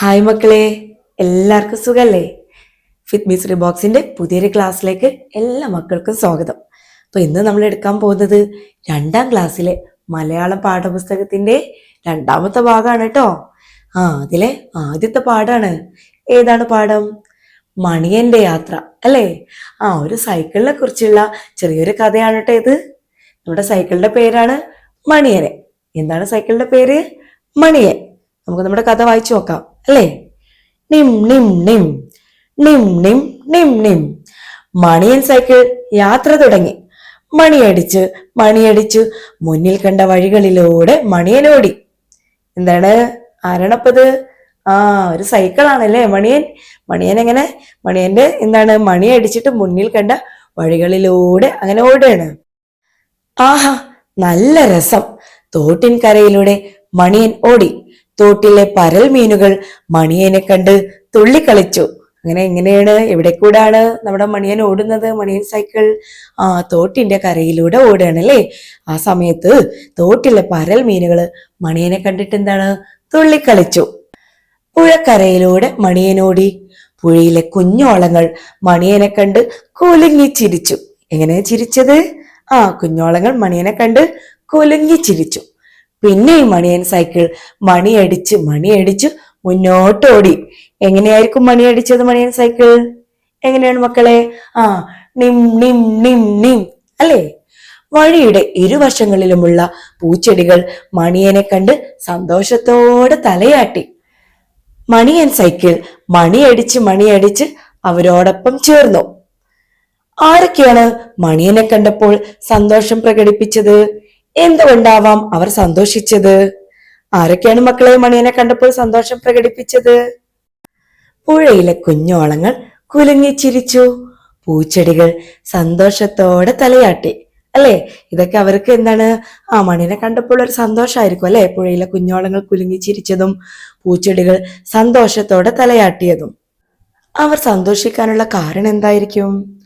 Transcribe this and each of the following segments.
Hi മക്കളെ. എല്ലാവർക്കും സുഖല്ലേ? ഫിറ്റ് മിസ്റ്ററി ബോക്സിന്റെ പുതിയൊരു ക്ലാസ്സിലേക്ക് എല്ലാ മക്കൾക്കും സ്വാഗതം. അപ്പോൾ ഇന്ന് നമ്മൾ എടുക്കാൻ പോകുന്നത് രണ്ടാം ക്ലാസ്സിലെ മലയാളം പാഠപുസ്തകത്തിന്റെ രണ്ടാമത്തെ ഭാഗമാണ് കേട്ടോ. ആ അതിലെ ആദ്യത്തെ പാഠമാണ് ഏതാണ് പാഠം? മണിയന്റെ യാത്ര അല്ലേ? ആ ഒരു സൈക്കിളിനെ കുറിച്ചുള്ള ചെറിയൊരു കഥയാണ് കേട്ടോ ഇത്. നമ്മുടെ സൈക്കിളിന്റെ പേരാണ് മണിയനെ. എന്താണ് സൈക്കിളിന്റെ പേര്? മണിയൻ. നമുക്ക് നമ്മുടെ കഥ വായിച്ചു നോക്കാം. അല്ലേ? നിം നിം നിം. നിം നിം നിം നിം. മണിയൻ സൈക്കിൾ യാത്ര തുടങ്ങി. മണിയടിച്ച് മണിയടിച്ച് മുന്നിൽ കണ്ട വഴികളിലൂടെ മണിയൻ ഓടി എന്താണ്? ആരാണപ്പത്? ആ ഒരു സൈക്കിളാണല്ലേ മണിയൻ? മണിയൻ എങ്ങനെ മണിയന്റെ എന്താണ്? മണിയടിച്ചിട്ട് മുന്നിൽ കണ്ട വഴികളിലൂടെ അങ്ങനെ ഓടുകയാണ്. ആഹാ നല്ല രസം. തോട്ടിൻ കരയിലൂടെ മണിയൻ ഓടി. തോട്ടിലെ പരൽ മീനുകൾ മണിയനെ കണ്ട് തുള്ളിക്കളിച്ചു. അങ്ങനെ എങ്ങനെയാണ് എവിടെ കൂടാണ് നമ്മുടെ മണിയൻ ഓടുന്നത് മണിയൻ സൈക്കിൾ? ആ തോട്ടിന്റെ കരയിലൂടെ ഓടുകയാണ് അല്ലേ ആ സമയത്ത് തോട്ടിലെ പരൽ മീനുകൾ മണിയനെ കണ്ടിട്ട് എന്താണ്? തുള്ളിക്കളിച്ചു. പുഴക്കരയിലൂടെ മണിയനോടി പുഴയിലെ കുഞ്ഞോളങ്ങൾ മണിയനെ കണ്ട് കുലുങ്ങി ചിരിച്ചു. എങ്ങനെ ചിരിച്ചത്? ആ കുഞ്ഞോളങ്ങൾ മണിയനെ കണ്ട് കുലുങ്ങി ചിരിച്ചു. പിന്നെയും മണിയൻ സൈക്കിൾ മണിയടിച്ച് മണിയടിച്ച് മുന്നോട്ടോടി. എങ്ങനെയായിരിക്കും മണിയടിച്ചത് മണിയൻ സൈക്കിൾ എങ്ങനെയാണ് മക്കളെ? ആ നിം നിം നിം നിം അല്ലേ? വഴിയുടെ ഇരുവശങ്ങളിലുമുള്ള പൂച്ചെടികൾ മണിയനെ കണ്ട് സന്തോഷത്തോടെ തലയാട്ടി. മണിയൻ സൈക്കിൾ മണിയടിച്ച് മണിയടിച്ച് അവരോടൊപ്പം ചേർന്നു. ആരൊക്കെയാണ് മണിയനെ കണ്ടപ്പോൾ സന്തോഷം പ്രകടിപ്പിച്ചത്? എന്തുകൊണ്ടാവാം അവർ സന്തോഷിച്ചത്? ആരൊക്കെയാണ് മക്കളെ മണിയനെ കണ്ടപ്പോൾ സന്തോഷം പ്രകടിപ്പിച്ചത്? പുഴയിലെ കുഞ്ഞോളങ്ങൾ കുലുങ്ങി ചിരിച്ചു. പൂച്ചെടികൾ സന്തോഷത്തോടെ തലയാട്ടി. അല്ലേ? ഇതൊക്കെ അവർക്ക് എന്താണ്? ആ മണിനെ കണ്ടപ്പോൾ ഒരു സന്തോഷമായിരിക്കും അല്ലെ? പുഴയിലെ കുഞ്ഞോളങ്ങൾ കുലുങ്ങി ചിരിച്ചതും പൂച്ചെടികൾ സന്തോഷത്തോടെ തലയാട്ടിയതും. അവർ സന്തോഷിക്കാനുള്ള കാരണം എന്തായിരിക്കും?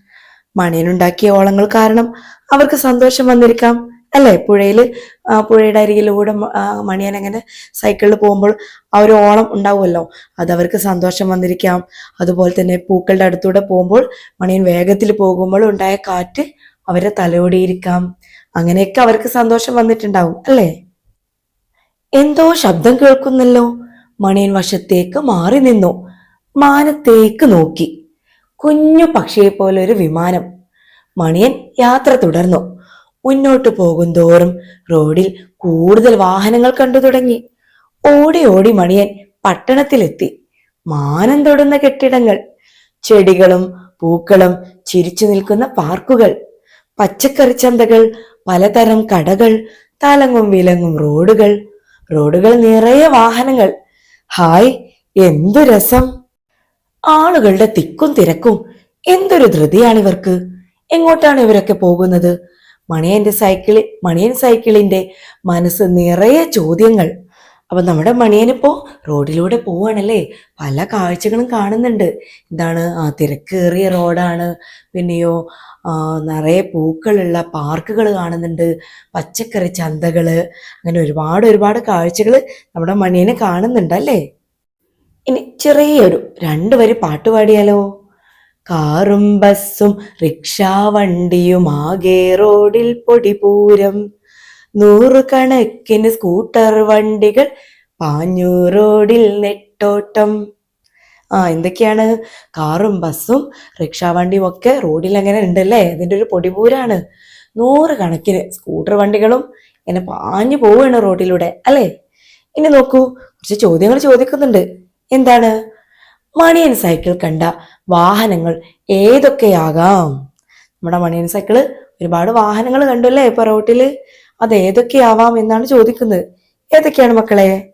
മണിയനുണ്ടാക്കിയ ഓളങ്ങൾ കാരണം അവർക്ക് സന്തോഷം വന്നിരിക്കാം. അല്ലേ? പുഴയിൽ പുഴയുടെ അരികിലൂടെ മണിയൻ അങ്ങനെ സൈക്കിളിൽ പോകുമ്പോൾ ആ ഒരു ഓളം ഉണ്ടാവുമല്ലോ? അത് അവർക്ക് സന്തോഷം വന്നിരിക്കാം. അതുപോലെ തന്നെ പൂക്കളുടെ അടുത്തൂടെ പോകുമ്പോൾ മണിയൻ വേഗത്തിൽ പോകുമ്പോൾ ഉണ്ടായ കാറ്റ് അവരെ തലയോടിയിരിക്കാം അങ്ങനെയൊക്കെ അവർക്ക് സന്തോഷം വന്നിട്ടുണ്ടാവും അല്ലേ? എന്തോ ശബ്ദം കേൾക്കുന്നല്ലോ? മണിയൻ വശത്തേക്ക് മാറി നിന്നു. മാനത്തേക്ക് നോക്കി. കുഞ്ഞു പക്ഷിയെ പോലെ ഒരു വിമാനം. മണിയൻ യാത്ര തുടർന്നു. മുന്നോട്ട് പോകുന്തോറും റോഡിൽ കൂടുതൽ വാഹനങ്ങൾ കണ്ടു തുടങ്ങി. ഓടി ഓടി മണിയൻ പട്ടണത്തിലെത്തി. മാനം തൊടുന്ന കെട്ടിടങ്ങൾ ചെടികളും പൂക്കളും ചിരിച്ചു നിൽക്കുന്ന പാർക്കുകൾ പച്ചക്കറി ചന്തകൾ പലതരം കടകൾ തലങ്ങും വിലങ്ങും റോഡുകൾ റോഡുകൾ നിറയെ വാഹനങ്ങൾ. ഹായ് എന്തു രസം! ആളുകളുടെ തിക്കും തിരക്കും എന്തൊരു ധൃതിയാണ് ഇവർക്ക്. എങ്ങോട്ടാണ് ഇവരൊക്കെ പോകുന്നത്? മണിയന്റെ സൈക്കിളിൽ മണിയൻ സൈക്കിളിന്റെ മനസ്സ് നിറയെ ചോദ്യങ്ങൾ. അപ്പൊ നമ്മുടെ മണിയനിപ്പോ റോഡിലൂടെ പോവാണല്ലേ? പല കാഴ്ചകളും കാണുന്നുണ്ട്. എന്താണ്? ആ തിരക്കേറിയ റോഡാണ്. പിന്നെയോ നിറയെ പൂക്കളുള്ള പാർക്കുകൾ കാണുന്നുണ്ട്. പച്ചക്കറി ചന്തകൾ. അങ്ങനെ ഒരുപാട് ഒരുപാട് കാഴ്ചകൾ നമ്മുടെ മണിയനെ കാണുന്നുണ്ട് അല്ലേ? ഇനി ചെറിയൊരു രണ്ടു വരി പാട്ട് പാടിയാലോ? കാറും ബസ്സും റിക്ഷാ വണ്ടിയും ആകെ റോഡിൽ പൊടിപൂരം. നൂറുകണക്കിന് സ്കൂട്ടർ വണ്ടികൾ പാഞ്ഞു റോഡിൽ നെട്ടോട്ടം. ആ എന്തൊക്കെയാണ്? കാറും ബസ്സും റിക്ഷാ വണ്ടിയും ഒക്കെ റോഡിൽ അങ്ങനെ ഉണ്ടല്ലേ? അതിന്റെ ഒരു പൊടിപൂരാണ്. നൂറ് കണക്കിന് സ്കൂട്ടർ വണ്ടികളും ഇങ്ങനെ പാഞ്ഞു പോവുകയാണ് റോഡിലൂടെ അല്ലേ? ഇനി നോക്കൂ കുറച്ച് ചോദ്യങ്ങൾ ചോദിക്കുന്നുണ്ട്. എന്താണ്? മണിയൻ സൈക്കിൾ കണ്ട വാഹനങ്ങൾ ഏതൊക്കെയാകാം? നമ്മുടെ മണിയൻ സൈക്കിൾ ഒരുപാട് വാഹനങ്ങൾ കണ്ടല്ലേ ഇപ്പൊ റോട്ടിൽ അത് ഏതൊക്കെയാവാം എന്നാണ് ചോദിക്കുന്നത്. ഏതൊക്കെയാണ് മക്കളെ?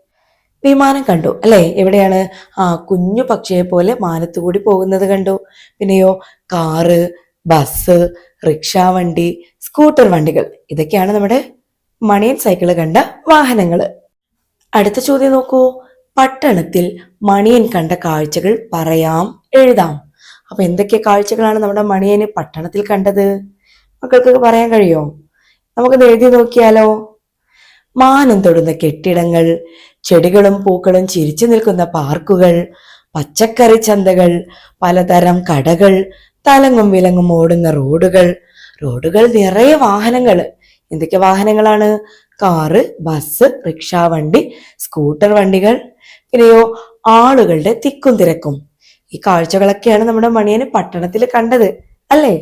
വിമാനം കണ്ടു അല്ലേ? എവിടെയാണ്? ആ കുഞ്ഞു പക്ഷിയെ പോലെ മാനത്തുകൂടി പോകുന്നത് കണ്ടു. പിന്നെയോ കാറ് ബസ് റിക്ഷാ വണ്ടി സ്കൂട്ടർ വണ്ടികൾ. ഇതൊക്കെയാണ് നമ്മുടെ മണിയൻ സൈക്കിൾ കണ്ട വാഹനങ്ങൾ. അടുത്ത ചോദ്യം നോക്കൂ. പട്ടണത്തിൽ മണിയൻ കണ്ട കാഴ്ചകൾ പറയാം എഴുതാം. അപ്പൊ എന്തൊക്കെ കാഴ്ചകളാണ് നമ്മുടെ മണിയന് പട്ടണത്തിൽ കണ്ടത്? മക്കൾക്കൊക്കെ പറയാൻ കഴിയോ? നമുക്കത് എഴുതി നോക്കിയാലോ? മാനം തൊടുന്ന കെട്ടിടങ്ങൾ ചെടികളും പൂക്കളും ചിരിച്ചു നിൽക്കുന്ന പാർക്കുകൾ പച്ചക്കറി ചന്തകൾ പലതരം കടകൾ തലങ്ങും വിലങ്ങും ഓടുന്ന റോഡുകൾ റോഡുകൾ നിറയെ വാഹനങ്ങൾ. എന്തൊക്കെ വാഹനങ്ങളാണ്? കാറ് ബസ് റിക്ഷാ വണ്ടി സ്കൂട്ടർ വണ്ടികൾ പിന്നെയോ ആളുകളുടെ തിക്കും തിരക്കും. ഈ കാഴ്ചകളൊക്കെയാണ് നമ്മുടെ മണിയന് പട്ടണത്തിൽ കണ്ടത് അല്ലേ?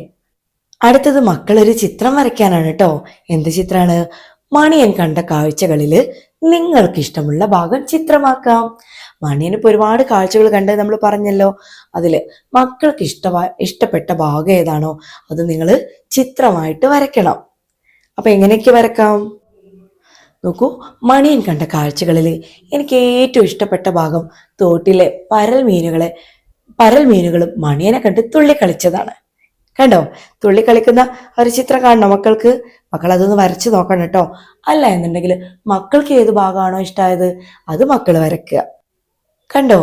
അടുത്തത് മക്കൾ ഒരു ചിത്രം വരയ്ക്കാനാണ് കേട്ടോ എന്ത് ചിത്രാണ്? മണിയൻ കണ്ട കാഴ്ചകളിൽ നിങ്ങൾക്ക് ഇഷ്ടമുള്ള ഭാഗം ചിത്രമാക്കാം. മണിയൻ ഇപ്പൊ ഒരുപാട് കാഴ്ചകൾ കണ്ട് നമ്മൾ പറഞ്ഞല്ലോ അതിൽ മക്കൾക്ക് ഇഷ്ട ഇഷ്ടപ്പെട്ട ഭാഗം ഏതാണോ അത് നിങ്ങൾ ചിത്രമായിട്ട് വരയ്ക്കണം. അപ്പൊ എങ്ങനെയൊക്കെ വരക്കാം? നോക്കൂ മണിയൻ കണ്ട കാഴ്ചകളിൽ എനിക്ക് ഏറ്റവും ഇഷ്ടപ്പെട്ട ഭാഗം തോട്ടിലെ പരൽ മീനുകളെ പരൽ മീനുകളും മണിയനെ കണ്ട് തുള്ളിക്കളിച്ചതാണ്. കണ്ടോ? തുള്ളിക്കളിക്കുന്ന ഒരു ചിത്രം കാണണം മക്കൾക്ക്? മക്കൾ അതൊന്ന് വരച്ച് നോക്കണം കേട്ടോ. അല്ല എന്നുണ്ടെങ്കിൽ മക്കൾക്ക് ഏത് ഭാഗമാണോ ഇഷ്ടമായത് അത് മക്കൾ വരയ്ക്കുക. കണ്ടോ?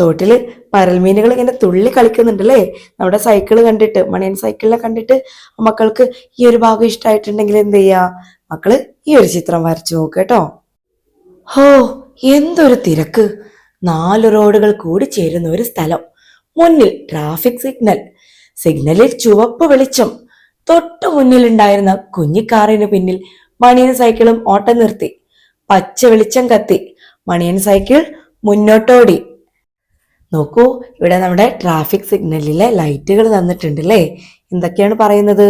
തോട്ടിൽ പരൽമീനുകൾ ഇങ്ങനെ തുള്ളി കളിക്കുന്നുണ്ടല്ലേ നമ്മുടെ സൈക്കിൾ കണ്ടിട്ട് മണിയൻ സൈക്കിളിനെ കണ്ടിട്ട് മക്കൾക്ക് ഈ ഒരു ഭാഗം ഇഷ്ടമായിട്ടുണ്ടെങ്കിൽ എന്ത് ചെയ്യാ? മക്കൾ ഈ ഒരു ചിത്രം വരച്ചു നോക്ക് കേട്ടോ. ഹോ എന്തൊരു തിരക്ക്. നാല് റോഡുകൾ കൂടി ചേരുന്ന ഒരു സ്ഥലം. മുന്നിൽ ട്രാഫിക് സിഗ്നൽ സിഗ്നലിൽ ചുവപ്പ് വെളിച്ചം. തൊട്ടു മുന്നിലുണ്ടായിരുന്ന കുഞ്ഞിക്കാറിന് പിന്നിൽ മണിയൻ സൈക്കിളും ഓട്ടം നിർത്തി. പച്ച വെളിച്ചം കത്തി. മണിയൻ സൈക്കിൾ മുന്നോട്ടോടി. നോക്കൂ ഇവിടെ നമ്മുടെ ട്രാഫിക് സിഗ്നലിലെ ലൈറ്റുകൾ തന്നിട്ടുണ്ട് അല്ലേ എന്തൊക്കെയാണ് പറയുന്നത്?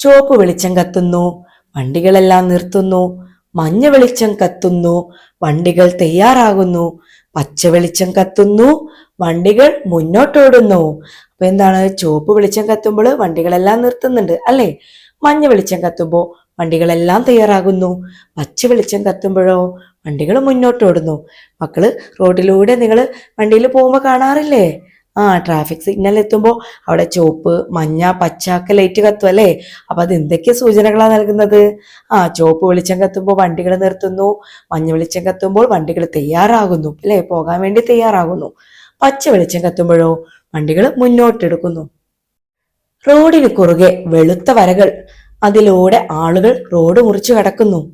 ചുവപ്പ് വെളിച്ചം കത്തുന്നു. വണ്ടികളെല്ലാം നിർത്തുന്നു. മഞ്ഞ വെളിച്ചം കത്തുന്നു. വണ്ടികൾ തയ്യാറാകുന്നു. പച്ച വെളിച്ചം കത്തുന്നു. വണ്ടികൾ മുന്നോട്ടോടുന്നു. അപ്പൊ എന്താണ്? ചുവപ്പ് വെളിച്ചം കത്തുമ്പോൾ വണ്ടികളെല്ലാം നിർത്തുന്നുണ്ട് അല്ലേ? മഞ്ഞ വെളിച്ചം കത്തുമ്പോൾ വണ്ടികളെല്ലാം തയ്യാറാകുന്നു. പച്ച വെളിച്ചം കത്തുമ്പോഴോ വണ്ടികൾ മുന്നോട്ടോടുന്നു. മക്കൾ റോഡിലൂടെ നിങ്ങൾ വണ്ടിയിൽ പോകുമ്പോൾ കാണാറില്ലേ? ആ ട്രാഫിക് സിഗ്നൽ എത്തുമ്പോൾ അവിടെ ചുവപ്പ് മഞ്ഞ പച്ച ഒക്കെ ലൈറ്റ് കത്തും അല്ലേ? അപ്പൊ അത് എന്തൊക്കെ സൂചനകളാണ് നൽകുന്നത്? ആ ചുവപ്പ് വെളിച്ചം കത്തുമ്പോൾ വണ്ടികൾ നിർത്തുന്നു. മഞ്ഞ വെളിച്ചം കത്തുമ്പോൾ വണ്ടികൾ തയ്യാറാകുന്നു അല്ലേ? പോകാൻ വേണ്ടി തയ്യാറാകുന്നു. പച്ച വെളിച്ചം കത്തുമ്പോഴോ വണ്ടികൾ മുന്നോട്ടെടുക്കുന്നു. റോഡിന് കുറുകെ വെളുത്ത വരകൾ. അതിലൂടെ ആളുകൾ റോഡ് മുറിച്ചു കടക്കുന്നു.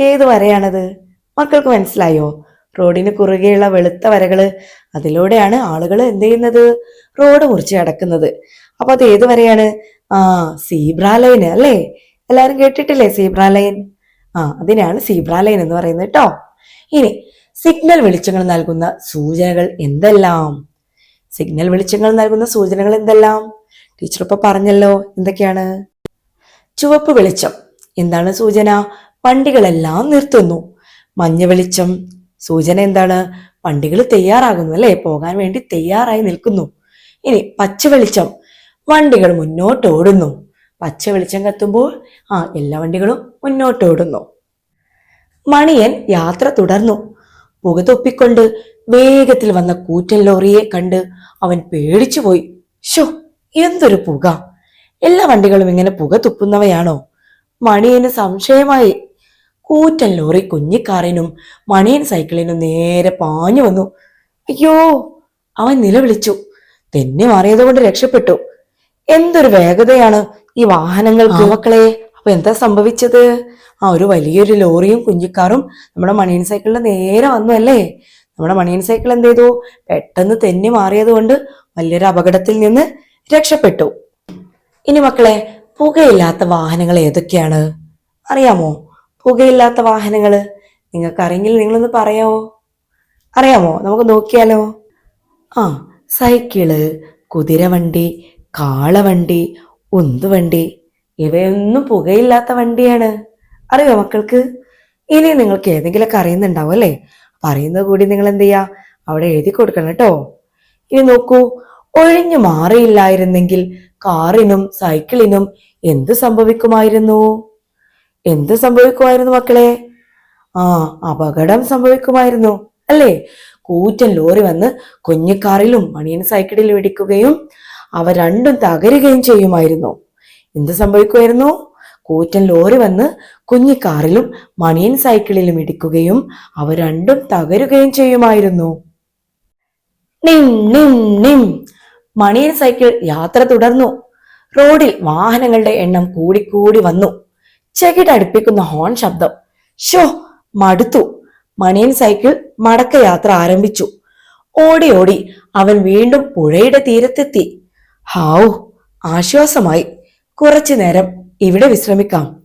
ഏത് വരയാണത്? മക്കൾക്ക് മനസ്സിലായോ? റോഡിന് കുറുകെയുള്ള വെളുത്ത വരകൾ അതിലൂടെയാണ് ആളുകൾ എന്ത് ചെയ്യുന്നത്? റോഡ് മുറിച്ച് കടക്കുന്നത്. അപ്പൊ അത് ഏത് വരെയാണ്? ആ സീബ്ര ലൈൻ അല്ലേ? എല്ലാരും കേട്ടിട്ടില്ലേ സീബ്ര ലൈൻ? ആ അതിനാണ് സീബ്ര ലൈൻ എന്ന് പറയുന്നത് കേട്ടോ ഇനി സിഗ്നൽ വെളിച്ചങ്ങൾ നൽകുന്ന സൂചനകൾ എന്തെല്ലാം? സിഗ്നൽ വെളിച്ചങ്ങൾ നൽകുന്ന സൂചനകൾ എന്തെല്ലാം? ടീച്ചർ ഇപ്പൊ പറഞ്ഞല്ലോ എന്തൊക്കെയാണ്? ചുവപ്പ് വെളിച്ചം. എന്താണ് സൂചന? വണ്ടികളെല്ലാം നിർത്തുന്നു. മഞ്ഞ വെളിച്ചം സൂചന എന്താണ്? വണ്ടികൾ തയ്യാറാകുന്നു അല്ലേ? പോകാൻ വേണ്ടി തയ്യാറായി നിൽക്കുന്നു. ഇനി പച്ച വെളിച്ചം വണ്ടികൾ മുന്നോട്ട് ഓടുന്നു പച്ച വെളിച്ചം കത്തുമ്പോൾ ആ എല്ലാ വണ്ടികളും മുന്നോട്ട് ഓടുന്നു മണിയൻ യാത്ര തുടർന്നു. പുക തൊപ്പിക്കൊണ്ട് വേഗത്തിൽ വന്ന കൂറ്റൻ ലോറിയെ കണ്ട് അവൻ പേടിച്ചു പോയി ഷോ എന്തൊരു പുക. എല്ലാ വണ്ടികളും ഇങ്ങനെ പുക തുപ്പുന്നവയാണോ? മണിയന് സംശയമായി. കൂറ്റൻ ലോറി കുഞ്ഞിക്കാറിനും മണിയൻ സൈക്കിളിനും നേരെ പാഞ്ഞു വന്നു. അയ്യോ അവൻ നിലവിളിച്ചു. തെന്നി മാറിയത് കൊണ്ട് രക്ഷപ്പെട്ടു. എന്തൊരു വേഗതയാണ് ഈ വാഹനങ്ങൾ മക്കളെ അപ്പൊ എന്താ സംഭവിച്ചത്? ആ ഒരു വലിയൊരു ലോറിയും കുഞ്ഞിക്കാറും നമ്മുടെ മണിയൻ സൈക്കിളിന് നേരെ വന്നു അല്ലേ? നമ്മുടെ മണിയൻ സൈക്കിൾ എന്ത് ചെയ്തു? പെട്ടെന്ന് തെന്നി മാറിയത് കൊണ്ട് വലിയൊരു അപകടത്തിൽ നിന്ന് രക്ഷപ്പെട്ടു. ഇനി മക്കളെ പുകയില്ലാത്ത വാഹനങ്ങൾ ഏതൊക്കെയാണ്? അറിയാമോ? പുകയില്ലാത്ത വാഹനങ്ങൾ നിങ്ങൾക്ക് അറിയെങ്കിൽ നിങ്ങളൊന്ന് പറയാമോ? അറിയാമോ? നമുക്ക് നോക്കിയാലോ? ആ സൈക്കിൾ കുതിരവണ്ടി കാളവണ്ടി ഉന്തുവണ്ടി ഇവയൊന്നും പുകയില്ലാത്ത വണ്ടിയാണ്. അറിയോ മക്കൾക്ക്? ഇനി നിങ്ങൾക്ക് ഏതെങ്കിലുമൊക്കെ അറിയുന്നുണ്ടാവും അല്ലേ? പറയുന്നത് കൂടി നിങ്ങൾ എന്ത് ചെയ്യാ അവിടെ എഴുതി കൊടുക്കണം കേട്ടോ. ഇനി നോക്കൂ ഒഴിഞ്ഞു മാറിയില്ലായിരുന്നെങ്കിൽ കാറിനും സൈക്കിളിനും എന്ത് സംഭവിക്കുമായിരുന്നു? എന്ത് സംഭവിക്കുമായിരുന്നു മക്കളെ? ആ അപകടം സംഭവിക്കുമായിരുന്നു അല്ലേ? കൂറ്റൻ ലോറി വന്ന് കുഞ്ഞിക്കാറിലും മണിയൻ സൈക്കിളിലും ഇടിക്കുകയും അവ രണ്ടും തകരുകയും ചെയ്യുമായിരുന്നു. എന്ത് സംഭവിക്കുമായിരുന്നു? കൂറ്റൻ ലോറി വന്ന് കുഞ്ഞിക്കാറിലും മണിയൻ സൈക്കിളിലും ഇടിക്കുകയും അവ രണ്ടും തകരുകയും ചെയ്യുമായിരുന്നു. നിം നിം നിം. മണിയൻ സൈക്കിൾ യാത്ര തുടർന്നു. റോഡിൽ വാഹനങ്ങളുടെ എണ്ണം കൂടിക്കൂടി വന്നു. ചെകിടടുപ്പിക്കുന്ന ഹോൺ ശബ്ദം. ഷോ മടുത്തു. മണിയൻ സൈക്കിൾ മടക്കയാത്ര ആരംഭിച്ചു. ഓടി ഓടി അവൻ വീണ്ടും പുഴയുടെ തീരത്തെത്തി. ഹാവു ആശ്വാസമായി. കുറച്ചു നേരം ഇവിടെ വിശ്രമിക്കാം.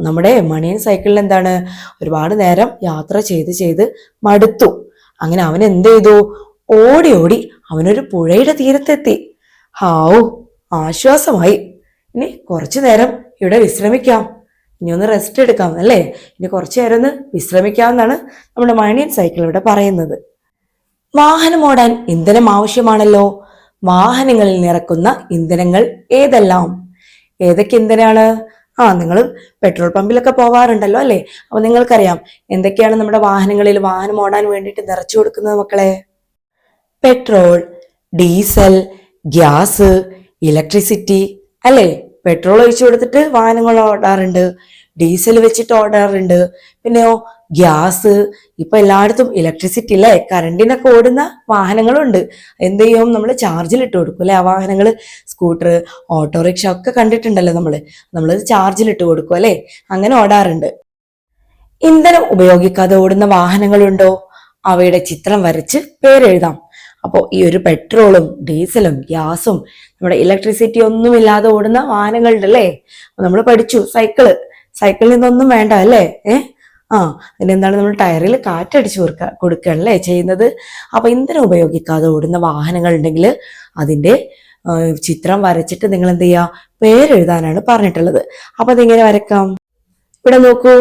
നമ്മുടെ മണിയൻ സൈക്കിളിൽ എന്താണ്? ഒരുപാട് നേരം യാത്ര ചെയ്ത് ചെയ്ത് മടുത്തു. അങ്ങനെ അവൻ എന്ത് ചെയ്തു? ഓടി ഓടി അവനൊരു പുഴയുടെ തീരത്തെത്തി. ഹാവു ആശ്വാസമായി. ഇനി കുറച്ചു നേരം ഇവിടെ വിശ്രമിക്കാം. ഇനി ഒന്ന് റെസ്റ്റ് എടുക്കാം അല്ലേ? ഇനി കുറച്ചു നേരം ഒന്ന് വിശ്രമിക്കാം എന്നാണ് നമ്മുടെ മണിയൻ സൈക്കിൾ ഇവിടെ പറയുന്നത്. വാഹനം ഓടാൻ ഇന്ധനം ആവശ്യമാണല്ലോ. വാഹനങ്ങളിൽ നിറക്കുന്ന ഇന്ധനങ്ങൾ ഏതെല്ലാം? ഏതൊക്കെ ഇന്ധനമാണ്? ആ നിങ്ങൾ പെട്രോൾ പമ്പിലൊക്കെ പോവാറുണ്ടല്ലോ അല്ലേ? അപ്പൊ നിങ്ങൾക്കറിയാം എന്തൊക്കെയാണ് നമ്മുടെ വാഹനങ്ങളിൽ വാഹനം ഓടാൻ വേണ്ടിയിട്ട് നിറച്ചു കൊടുക്കുന്നത് മക്കളെ? പെട്രോൾ ഡീസൽ ഗ്യാസ് ഇലക്ട്രിസിറ്റി അല്ലേ? പെട്രോൾ ഒഴിച്ചു കൊടുത്തിട്ട് വാഹനങ്ങൾ ഓടാറുണ്ട്. ഡീസൽ വെച്ചിട്ട് ഓടാറുണ്ട്. പിന്നെയോ ഗ്യാസ്. ഇപ്പൊ എല്ലായിടത്തും ഇലക്ട്രിസിറ്റി അല്ലേ കറണ്ടിനൊക്കെ ഓടുന്ന വാഹനങ്ങളുണ്ട്. എന്ത് ചെയ്യും? നമ്മൾ ചാർജിൽ ഇട്ട് കൊടുക്കും അല്ലെ ആ വാഹനങ്ങൾ സ്കൂട്ടർ ഓട്ടോറിക്ഷ ഒക്കെ കണ്ടിട്ടുണ്ടല്ലോ നമ്മൾ നമ്മളത് ചാർജിൽ ഇട്ട് കൊടുക്കും അല്ലെ? അങ്ങനെ ഓടാറുണ്ട്. ഇന്ധനം ഉപയോഗിക്കാതെ ഓടുന്ന വാഹനങ്ങളുണ്ടോ? അവയുടെ ചിത്രം വരച്ച് പേരെഴുതാം. അപ്പോൾ ഈ ഒരു പെട്രോളും ഡീസലും ഗ്യാസും നമ്മുടെ ഇലക്ട്രിസിറ്റി ഒന്നും ഇല്ലാതെ ഓടുന്ന വാഹനങ്ങളുടെ അല്ലേ നമ്മൾ പഠിച്ചു സൈക്കിൾ സൈക്കിളിൽ നിന്നൊന്നും വേണ്ട അല്ലേ? ഏ? ആ അതിനെന്താണ് നമ്മൾ ടയറിൽ കാറ്റടിച്ച് കൊടുക്ക കൊടുക്കുകയല്ലേ ചെയ്യുന്നത്? അപ്പോൾ ഇന്ധനം ഉപയോഗിക്കാതെ ഓടുന്ന വാഹനങ്ങൾ ഉണ്ടെങ്കിൽ അതിന്റെ ചിത്രം വരച്ചിട്ട് നിങ്ങൾ എന്ത് ചെയ്യുക പേരെഴുതാനാണ് പറഞ്ഞിട്ടുള്ളത്. അപ്പൊ അതെങ്ങനെ വരക്കാം? ഇവിടെ നോക്കൂ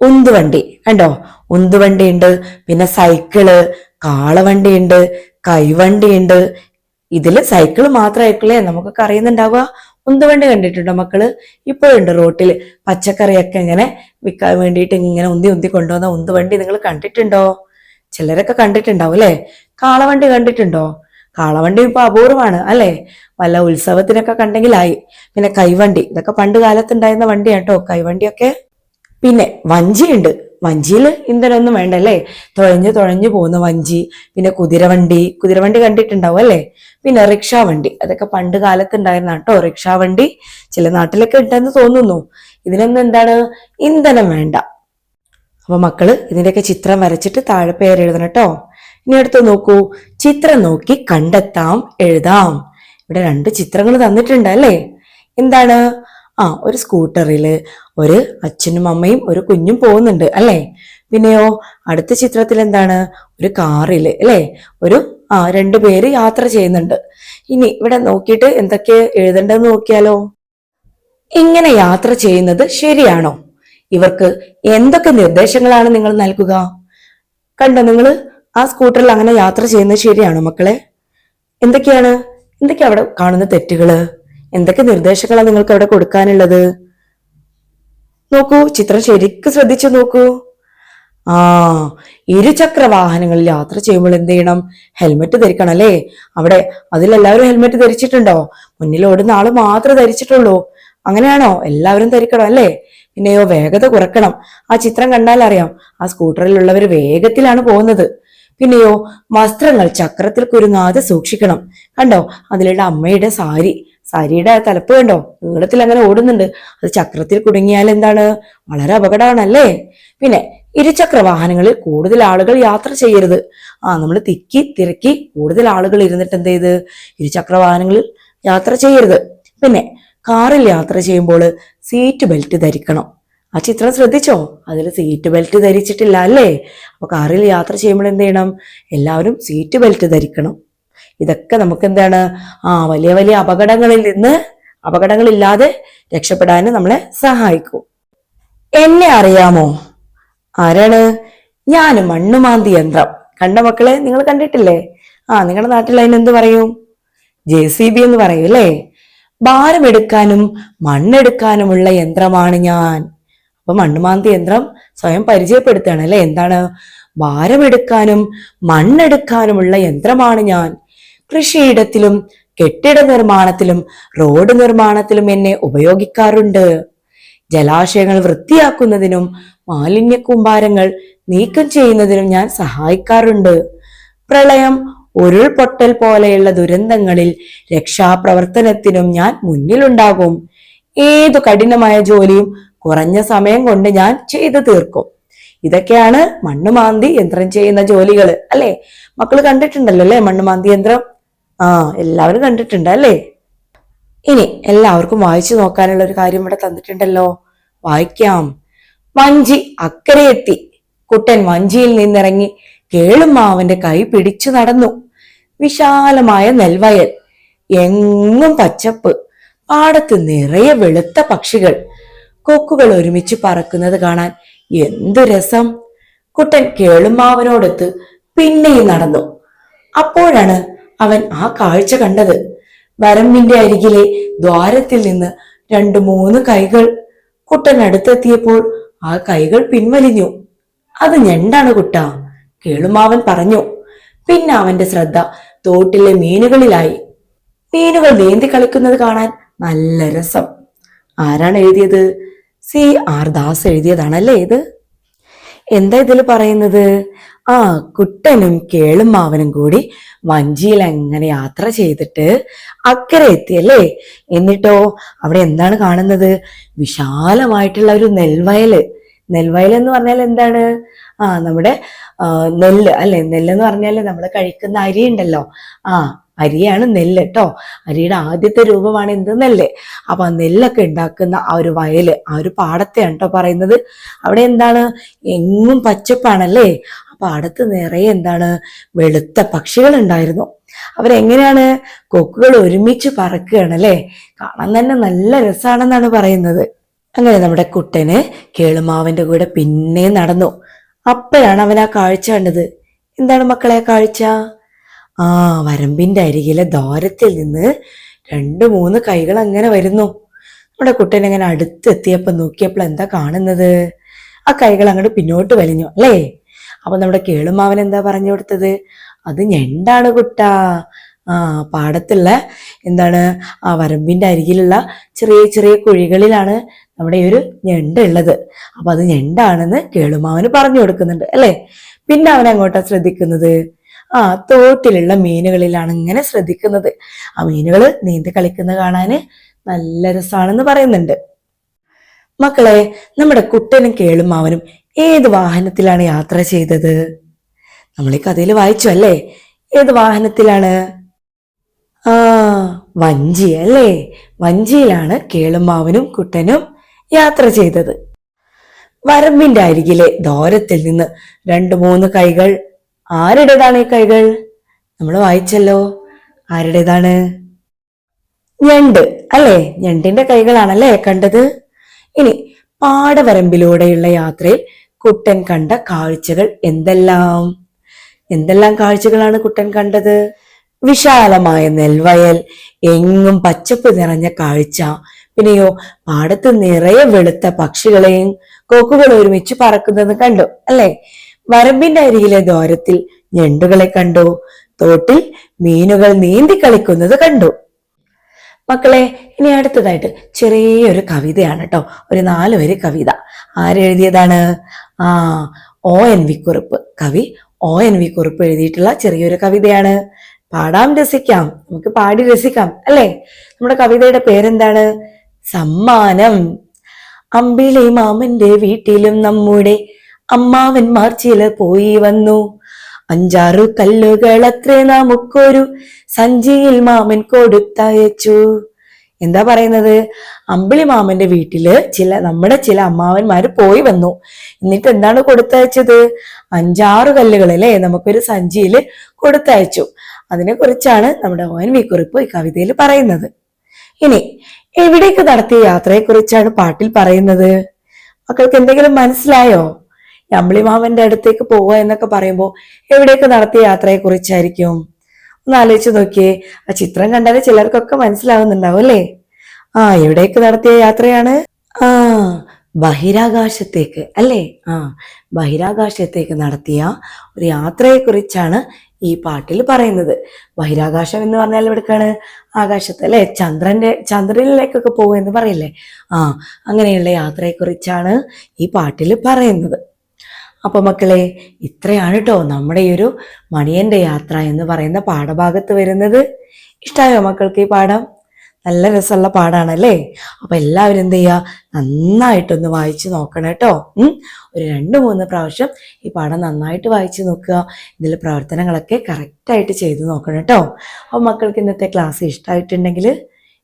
ഉന്തുവണ്ടി. കണ്ടോ? ഉന്തുവണ്ടി ഉണ്ട് പിന്നെ സൈക്കിൾ കാളവണ്ടി കൈവണ്ടിയുണ്ട്. ഇതിൽ സൈക്കിൾ മാത്രമായിട്ടില്ലേ നമുക്കൊക്കെ അറിയുന്നുണ്ടാവുക. ഉന്തുവണ്ടി കണ്ടിട്ടുണ്ടോ മക്കൾ? ഇപ്പോഴുണ്ട് റോട്ടിൽ പച്ചക്കറിയൊക്കെ ഇങ്ങനെ വിൽക്കാൻ വേണ്ടിയിട്ട് ഇങ്ങനെ ഉന്തി ഉന്തി കൊണ്ടുവന്ന ഉന്തുവണ്ടി നിങ്ങൾ കണ്ടിട്ടുണ്ടോ? ചിലരൊക്കെ കണ്ടിട്ടുണ്ടാവും അല്ലേ? കാളവണ്ടി കണ്ടിട്ടുണ്ടോ? കാളവണ്ടി ഇപ്പൊ അപൂർവമാണ് അല്ലെ? വല്ല ഉത്സവത്തിനൊക്കെ കണ്ടെങ്കിലായി. പിന്നെ കൈവണ്ടി. ഇതൊക്കെ പണ്ട് കാലത്തുണ്ടായിരുന്ന വണ്ടിയാണ് കേട്ടോ കൈവണ്ടിയൊക്കെ. പിന്നെ വഞ്ചിയുണ്ട്. വഞ്ചിയിൽ ഇന്ധനമൊന്നും വേണ്ട അല്ലേ തുഴഞ്ഞു തുഴഞ്ഞു പോകുന്ന വഞ്ചി പിന്നെ കുതിരവണ്ടി കുതിരവണ്ടി കണ്ടിട്ടുണ്ടാവും അല്ലേ? പിന്നെ റിക്ഷാ വണ്ടി. അതൊക്കെ പണ്ട് കാലത്ത് ഉണ്ടായിരുന്ന കേട്ടോ റിക്ഷാ വണ്ടി. ചില നാട്ടിലൊക്കെ ഉണ്ടെന്ന് തോന്നുന്നു. ഇതിനൊന്നും എന്താണ്? ഇന്ധനം വേണ്ട. അപ്പൊ മക്കൾ ഇതിന്റെയൊക്കെ ചിത്രം വരച്ചിട്ട് താഴെ പേര് എഴുതണം കേട്ടോ. ഇനി അടുത്ത് നോക്കൂ. ചിത്രം നോക്കി കണ്ടെത്താം എഴുതാം. ഇവിടെ രണ്ട് ചിത്രങ്ങൾ തന്നിട്ടുണ്ട് അല്ലേ? എന്താണ്? ആ ഒരു സ്കൂട്ടറിൽ ഒരു അച്ഛനും അമ്മയും ഒരു കുഞ്ഞും പോകുന്നുണ്ട് അല്ലേ? പിന്നെയോ അടുത്ത ചിത്രത്തിൽ എന്താണ് ഒരു കാറിൽ അല്ലേ? ഒരു ആ രണ്ടു പേര് യാത്ര ചെയ്യുന്നുണ്ട്. ഇനി ഇവിടെ നോക്കിയിട്ട് എന്തൊക്കെ എഴുതേണ്ടതെന്ന് നോക്കിയാലോ? ഇങ്ങനെ യാത്ര ചെയ്യുന്നത് ശരിയാണോ? ഇവർക്ക് എന്തൊക്കെ നിർദ്ദേശങ്ങളാണ് നിങ്ങൾ നൽകുക? കണ്ടോ നിങ്ങൾ ആ സ്കൂട്ടറിൽ അങ്ങനെ യാത്ര ചെയ്യുന്നത് ശരിയാണോ മക്കളെ? എന്തൊക്കെയാണ്? എന്തൊക്കെയാണ് അവിടെ കാണുന്ന തെറ്റുകൾ? എന്തൊക്കെ നിർദ്ദേശങ്ങളാണ് നിങ്ങൾക്ക് അവിടെ കൊടുക്കാനുള്ളത്? നോക്കൂ ചിത്രം ശരിക്കും ശ്രദ്ധിച്ചു നോക്കൂ. ആ ഇരുചക്ര വാഹനങ്ങളിൽ യാത്ര ചെയ്യുമ്പോൾ എന്ത് ചെയ്യണം? ഹെൽമെറ്റ് ധരിക്കണം അല്ലേ? അവിടെ അതിലെല്ലാവരും ഹെൽമെറ്റ് ധരിച്ചിട്ടുണ്ടോ? മുന്നിൽ ഓടുന്ന ആൾ മാത്രമേ ധരിച്ചിട്ടുള്ളൂ. അങ്ങനെയാണോ? എല്ലാവരും ധരിക്കണം അല്ലേ? പിന്നെയോ വേഗത കുറക്കണം. ആ ചിത്രം കണ്ടാൽ അറിയാം. ആ സ്കൂട്ടറിലുള്ളവർ വേഗത്തിലാണ് പോകുന്നത്. പിന്നെയോ വസ്ത്രങ്ങൾ ചക്രത്തിൽ കുരുങ്ങാതെ സൂക്ഷിക്കണം. കണ്ടോ? അതിലുള്ള അമ്മയുടെ സാരി. സാരിയുടെ തലപ്പ് കണ്ടോ? നീളത്തിൽ അങ്ങനെ ഓടുന്നുണ്ട്. അത് ചക്രത്തിൽ കുടുങ്ങിയാൽ എന്താണ്? വളരെ അപകടമാണല്ലേ? പിന്നെ ഇരുചക്ര വാഹനങ്ങളിൽ കൂടുതൽ ആളുകൾ യാത്ര ചെയ്യരുത്. ആ നമ്മൾ തിക്കി തിരക്കി കൂടുതൽ ആളുകൾ ഇരുന്നിട്ട് എന്ത് ചെയ്ത്? ഇരുചക്ര വാഹനങ്ങളിൽ യാത്ര ചെയ്യരുത്. പിന്നെ കാറിൽ യാത്ര ചെയ്യുമ്പോൾ സീറ്റ് ബെൽറ്റ് ധരിക്കണം. ആ ചിത്രം ശ്രദ്ധിച്ചോ? അതിൽ സീറ്റ് ബെൽറ്റ് ധരിച്ചിട്ടില്ല അല്ലേ? അപ്പൊ കാറിൽ യാത്ര ചെയ്യുമ്പോൾ എന്ത് ചെയ്യണം? എല്ലാവരും സീറ്റ് ബെൽറ്റ് ധരിക്കണം. ഇതൊക്കെ നമുക്ക് എന്താണ് ആ വലിയ വലിയ അപകടങ്ങളിൽ നിന്ന് അപകടങ്ങളില്ലാതെ രക്ഷപ്പെടാൻ നമ്മളെ സഹായിക്കും. എന്നെ അറിയാമോ? ആരാണ്? ഞാൻ മണ്ണുമാന്തി യന്ത്രം. കണ്ട മക്കളെ നിങ്ങൾ കണ്ടിട്ടില്ലേ? ആ നിങ്ങളുടെ നാട്ടിൽ അതിനെന്ത് പറയും? ജെ സി ബി എന്ന് പറയും അല്ലേ? ഭാരമെടുക്കാനും മണ്ണെടുക്കാനുമുള്ള യന്ത്രമാണ് ഞാൻ. അപ്പൊ മണ്ണുമാന്തി യന്ത്രം സ്വയം പരിചയപ്പെടുത്തുകയാണ് അല്ലെ? എന്താണ്? ഭാരമെടുക്കാനും മണ്ണെടുക്കാനുമുള്ള യന്ത്രമാണ് ഞാൻ. കൃഷിയിടത്തിലും കെട്ടിട നിർമ്മാണത്തിലും റോഡ് നിർമ്മാണത്തിലും എന്നെ ഉപയോഗിക്കാറുണ്ട്. ജലാശയങ്ങൾ വൃത്തിയാക്കുന്നതിനും മാലിന്യ കൂമ്പാരങ്ങൾ നീക്കം ചെയ്യുന്നതിനും ഞാൻ സഹായിക്കാറുണ്ട്. പ്രളയം ഉരുൾപൊട്ടൽ പോലെയുള്ള ദുരന്തങ്ങളിൽ രക്ഷാപ്രവർത്തനത്തിനും ഞാൻ മുന്നിലുണ്ടാകും. ഏതു കഠിനമായ ജോലിയും കുറഞ്ഞ സമയം കൊണ്ട് ഞാൻ ചെയ്തു തീർക്കും. ഇതൊക്കെയാണ് മണ്ണുമാന്തി യന്ത്രം ചെയ്യുന്ന ജോലികൾ അല്ലെ? മക്കൾ കണ്ടിട്ടുണ്ടല്ലോ അല്ലെ? മണ്ണുമാന്തി യന്ത്രം? ആ എല്ലാവരും കണ്ടിട്ടുണ്ട് അല്ലേ ഇനി എല്ലാവർക്കും വായിച്ചു നോക്കാനുള്ള ഒരു കാര്യം ഇവിടെ തന്നിട്ടുണ്ടല്ലോ. വായിക്കാം. വഞ്ചി അക്കരെ എത്തി കുട്ടൻ വഞ്ചിയിൽ നിന്നിറങ്ങി കേളുമാവന്റെ കൈ പിടിച്ചു നടന്നു. വിശാലമായ നെൽവയൽ എങ്ങും പച്ചപ്പ് പാടത്ത് നിറയെ വെളുത്ത പക്ഷികൾ. കൊക്കുകൾ ഒരുമിച്ച് പറക്കുന്നത് കാണാൻ എന്ത് രസം. കുട്ടൻ കേളുമാവനോടൊത്ത് പിന്നെയും നടന്നു. അപ്പോഴാണ് അവൻ ആ കാഴ്ച കണ്ടത്. വരമ്പിന്റെ അരികിലെ ദ്വാരത്തിൽ നിന്ന് രണ്ടു മൂന്ന് കൈകൾ. കുട്ടൻ അടുത്തെത്തിയപ്പോൾ ആ കൈകൾ പിൻവലിഞ്ഞു. അത് ഞണ്ടാണ് കുട്ട കേളുമാവൻ പറഞ്ഞു. പിന്നെ അവന്റെ ശ്രദ്ധ തോട്ടിലെ മീനുകളിലായി. മീനുകൾ നീന്തി കളിക്കുന്നത് കാണാൻ നല്ല രസം. ആരാണ് എഴുതിയത്? സി ആർ ദാസ് എഴുതിയതാണല്ലേ ഇത്? എന്താ ഇതിൽ പറയുന്നത്? ആ കുട്ടനും കേളും മാവനും കൂടി വഞ്ചിയിൽ അങ്ങനെ യാത്ര ചെയ്തിട്ട് അക്കരെ എത്തി അല്ലേ? എന്നിട്ടോ അവിടെ എന്താണ് കാണുന്നത്? വിശാലമായിട്ടുള്ള ഒരു നെൽവയൽ. നെൽവയൽ എന്ന് പറഞ്ഞാൽ എന്താണ്? ആ നമ്മുടെ നെല്ല് അല്ലെ? നെല്ലെന്ന് പറഞ്ഞാൽ നമ്മൾ കഴിക്കുന്ന അരി ഉണ്ടല്ലോ. ആ അരിയാണ് നെല്ല് കേട്ടോ അരിയുടെ ആദ്യത്തെ രൂപമാണ് എന്ത്? നെല്ല്. അപ്പൊ ആ നെല്ലൊക്കെ ഉണ്ടാക്കുന്ന ആ ഒരു വയൽ ആ ഒരു പാടത്തെയാണ് കേട്ടോ പറയുന്നത്. അവിടെ എന്താണ്? എങ്ങും പച്ചപ്പാണല്ലേ? പാടത്ത് നിറയെ എന്താണ്? വെളുത്ത പക്ഷികൾ ഉണ്ടായിരുന്നു അവരെങ്ങനെയാണ്? കൊക്കുകൾ ഒരുമിച്ച് പറക്കുകയാണ് അല്ലേ കാണാൻ തന്നെ നല്ല രസമാണെന്നാണ് പറയുന്നത്. അങ്ങനെ നമ്മുടെ കുട്ടന് കേളുമാവന്റെ കൂടെ പിന്നെ നടന്നു. അപ്പോഴാണ് അവൻ ആ കാഴ്ച കണ്ടത്. എന്താണ് മക്കളെ കാഴ്ച? ആ വരമ്പിന്റെ അരികിലെ ദ്വാരത്തിൽ നിന്ന് രണ്ട് മൂന്ന് കൈകൾ അങ്ങനെ വരുന്നു. നമ്മുടെ കുട്ടൻ അങ്ങനെ അടുത്തെത്തിയപ്പോൾ നോക്കിയപ്പോൾ എന്താ കാണുന്നത്? ആ കൈകൾ അങ്ങോട്ട് പിന്നോട്ട് വലിഞ്ഞു. അല്ലേ? അപ്പൊ നമ്മുടെ കേളുമാവൻ എന്താ പറഞ്ഞു കൊടുത്തത്? അത് ഞണ്ടാണ് കുട്ട. ആ പാടത്തുള്ള എന്താണ്? ആ വരമ്പിന്റെ അരികിലുള്ള ചെറിയ ചെറിയ കുഴികളിലാണ് നമ്മുടെ ഈ ഒരു ഞണ്ട് ഉള്ളത്. അപ്പൊ അത് ഞണ്ടാണെന്ന് കേളുമാവന് പറഞ്ഞു കൊടുക്കുന്നുണ്ട്. അല്ലേ? പിന്നെ അവൻ അങ്ങോട്ടാ ശ്രദ്ധിക്കുന്നത്. ആ തോട്ടിലുള്ള മീനുകളിലാണ് ഇങ്ങനെ ശ്രദ്ധിക്കുന്നത്. ആ മീനുകൾ നീന്തി കളിക്കുന്നത് കാണാൻ നല്ല രസമാണെന്ന് പറയുന്നുണ്ട്. മക്കളെ നമ്മുടെ കുട്ടനും കേളും കേളുമാവനും ഏത് വാഹനത്തിലാണ് യാത്ര ചെയ്തത്? നമ്മൾ ഈ കഥയിൽ വായിച്ചു അല്ലേ? ഏത് വാഹനത്തിലാണ്? ആ വഞ്ചി അല്ലേ? വഞ്ചിയിലാണ് കേളുമാവനും കുട്ടനും യാത്ര ചെയ്തത്. വരമ്പിന്റെ അരികിലെ ദോരത്തിൽ നിന്ന് രണ്ട് മൂന്ന് കൈകൾ ആരുടേതാണ് ഈ കൈകൾ? നമ്മൾ വായിച്ചല്ലോ. ആരുടേതാണ്? ഞണ്ട്. അല്ലേ? ഞണ്ടിന്റെ കൈകളാണല്ലേ കണ്ടത്? ഇനി പാടവരമ്പിലൂടെയുള്ള യാത്രയിൽ കുട്ടൻ കണ്ട കാഴ്ചകൾ എന്തെല്ലാം? എന്തെല്ലാം കാഴ്ചകളാണ് കുട്ടൻ കണ്ടത്? വിശാലമായ നെൽവയൽ എങ്ങും പച്ചപ്പ് നിറഞ്ഞ കാഴ്ച പിന്നെയോ പാടത്ത് നിറയെ വെളുത്ത പക്ഷികളെയും കൊക്കുകൾ ഒരുമിച്ച് പറക്കുന്നത് കണ്ടു അല്ലെ? വരമ്പിന്റെ അരികിലെ ദ്വാരത്തിൽ ഞണ്ടുകളെ കണ്ടു. തോട്ടിൽ മീനുകൾ നീന്തി കളിക്കുന്നത് കണ്ടു. മക്കളെ ഇനി അടുത്തതായിട്ട് ചെറിയൊരു കവിതയാണ് കേട്ടോ ഒരു നാല് വരി കവിത. ആരെഴുതിയതാണ്? ആ ഒ എൻ വി കുറിപ്പ്. കവി ഒ എൻ വി കുറിപ്പ് എഴുതിയിട്ടുള്ള ചെറിയൊരു കവിതയാണ്. പാടാം രസിക്കാം. നമുക്ക് പാടി രസിക്കാം അല്ലേ? നമ്മുടെ കവിതയുടെ പേരെന്താണ്? സമ്മാനം. അമ്പിളി മാമന്റെ വീട്ടിലും നമ്മുടെ അമ്മാവന്മാർ ചില പോയി വന്നു. അഞ്ചാറു കല്ലുകൾ അത്രേ നമുക്കൊരു സഞ്ചിയിൽ മാമൻ കൊടുത്തയച്ചു. എന്താ പറയുന്നത്? അമ്പിളി മാമന്റെ വീട്ടിൽ ചില നമ്മുടെ ചില അമ്മാവന്മാര് പോയി വന്നു. എന്നിട്ട് എന്താണ് കൊടുത്തയച്ചത്? അഞ്ചാറ് കല്ലുകൾ അല്ലേ നമുക്കൊരു സഞ്ചിയിൽ കൊടുത്തയച്ചു. അതിനെ കുറിച്ചാണ് നമ്മുടെ ഓൻ വി കുറിപ്പ് ഈ കവിതയിൽ പറയുന്നത്. ഇനി എവിടേക്ക് നടത്തിയ യാത്രയെ കുറിച്ചാണ് പാട്ടിൽ പറയുന്നത്? മക്കൾക്ക് എന്തെങ്കിലും മനസ്സിലായോ? ഈ അമ്പിളി മാമന്റെ അടുത്തേക്ക് പോവുക എന്നൊക്കെ പറയുമ്പോൾ എവിടേക്ക് നടത്തിയ യാത്രയെ കുറിച്ചായിരിക്കും? ഒന്ന് ആലോചിച്ച് നോക്കിയേ. ആ ചിത്രം കണ്ടാൽ ചിലർക്കൊക്കെ മനസ്സിലാവുന്നുണ്ടാവും അല്ലേ? ആ എവിടേക്ക് നടത്തിയ യാത്രയാണ്? ആ ബഹിരാകാശത്തേക്ക് അല്ലേ? ആ ബഹിരാകാശത്തേക്ക് നടത്തിയ ഒരു യാത്രയെ കുറിച്ചാണ് ഈ പാട്ടിൽ പറയുന്നത്. ബഹിരാകാശം എന്ന് പറഞ്ഞാൽ എവിടേക്കാണ്? ആകാശത്ത് അല്ലെ? ചന്ദ്രന്റെ ചന്ദ്രനിലേക്കൊക്കെ പോകുമെന്ന് പറയില്ലേ? ആ അങ്ങനെയുള്ള യാത്രയെ കുറിച്ചാണ് ഈ പാട്ടിൽ പറയുന്നത്. അപ്പൊ മക്കളെ ഇത്രയാണ് കേട്ടോ നമ്മുടെ ഈ ഒരു മണിയന്റെ യാത്ര എന്ന് പറയുന്ന പാഠഭാഗത്ത് വരുന്നത്. ഇഷ്ടമായോ മക്കൾക്ക് ഈ പാഠം? നല്ല രസമുള്ള പാടാണല്ലേ അപ്പൊ എല്ലാവരും എന്ത് ചെയ്യുക നന്നായിട്ടൊന്ന് വായിച്ചു നോക്കണം കേട്ടോ. ഒരു രണ്ട് മൂന്ന് പ്രാവശ്യം ഈ പാഠം നന്നായിട്ട് വായിച്ചു നോക്കുക. ഇതിലെ പ്രവർത്തനങ്ങളൊക്കെ കറക്റ്റായിട്ട് ചെയ്ത് നോക്കണം കേട്ടോ അപ്പോൾ മക്കൾക്ക് ഇന്നത്തെ ക്ലാസ് ഇഷ്ടമായിട്ടുണ്ടെങ്കിൽ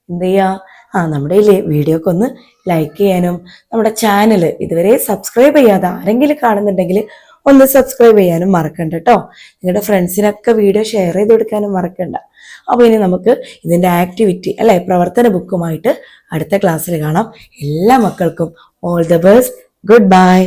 എന്ത് ചെയ്യുക ആ നമ്മുടെ ഈ വീഡിയോക്ക് ഒന്ന് ലൈക്ക് ചെയ്യാനും നമ്മുടെ ചാനൽ ഇതുവരെ സബ്സ്ക്രൈബ് ചെയ്യാതെ ആരെങ്കിലും കാണുന്നുണ്ടെങ്കിൽ ഒന്ന് സബ്സ്ക്രൈബ് ചെയ്യാനും മറക്കണ്ട കേട്ടോ നിങ്ങളുടെ ഫ്രണ്ട്സിനൊക്കെ വീഡിയോ ഷെയർ ചെയ്ത് കൊടുക്കാനും മറക്കണ്ട. അപ്പോൾ ഇനി നമുക്ക് ഇതിന്റെ ആക്ടിവിറ്റി അല്ലെ പ്രവർത്തന ബുക്കുമായിട്ട് അടുത്ത ക്ലാസ്സിൽ കാണാം. എല്ലാ മക്കൾക്കും all the best good bye